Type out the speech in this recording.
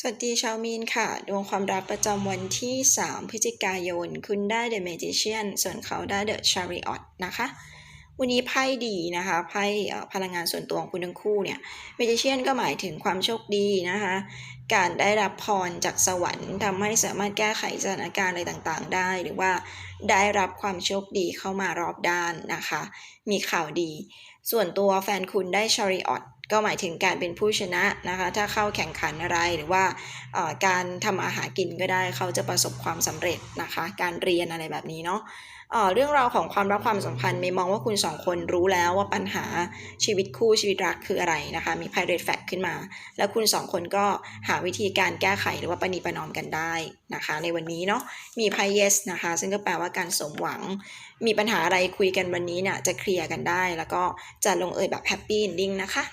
สวัสดีชาวมีนค่ะ ดวงความรักประจำวันที่ 3 พฤศจิกายน คุณได้ The Magician ส่วนเขาได้ The Chariot นะคะ วันนี้ไพ่ดีนะคะไพ่พลังงานส่วนตัวของคุณทั้งคู่เนี่ย Magician ก็หมายถึงความโชคดีนะคะการได้รับพรจากสวรรค์ทำให้สามารถแก้ไขสถานการณ์อะไรต่างๆ ได้ หรือว่าได้รับความโชคดีเข้ามารอบด้านนะคะ มีข่าวดี ส่วนตัวแฟนคุณได้ Chariot ก็หมายถึงการเป็นผู้ชนะนะคะ ถ้าเข้าแข่งขันอะไรหรือว่าการทำอาหารกินก็ได้เขาจะประสบความสำเร็จนะคะ การเรียนอะไรแบบนี้เนาะเอ่อเรื่องราวของความรักความสัมพันธ์เมย์มองว่าคุณสองคนรู้แล้วว่าปัญหาชีวิตคู่ชีวิตรักคืออะไรนะคะ มีไพ่เรดแฟกขึ้นมา แล้วคุณสองคนก็หาวิธีการแก้ไขหรือว่าประนีประนอมกันได้นะคะ ในวันนี้เนาะมีไพ่ yes นะคะ ซึ่งก็แปลว่าการสมหวัง มีปัญหาอะไรคุยกันวันนี้เนี่ยจะเคลียร์กันได้ แล้วก็จะลงเอยแบบแฮปปี้ e อนดิ้งนะคะ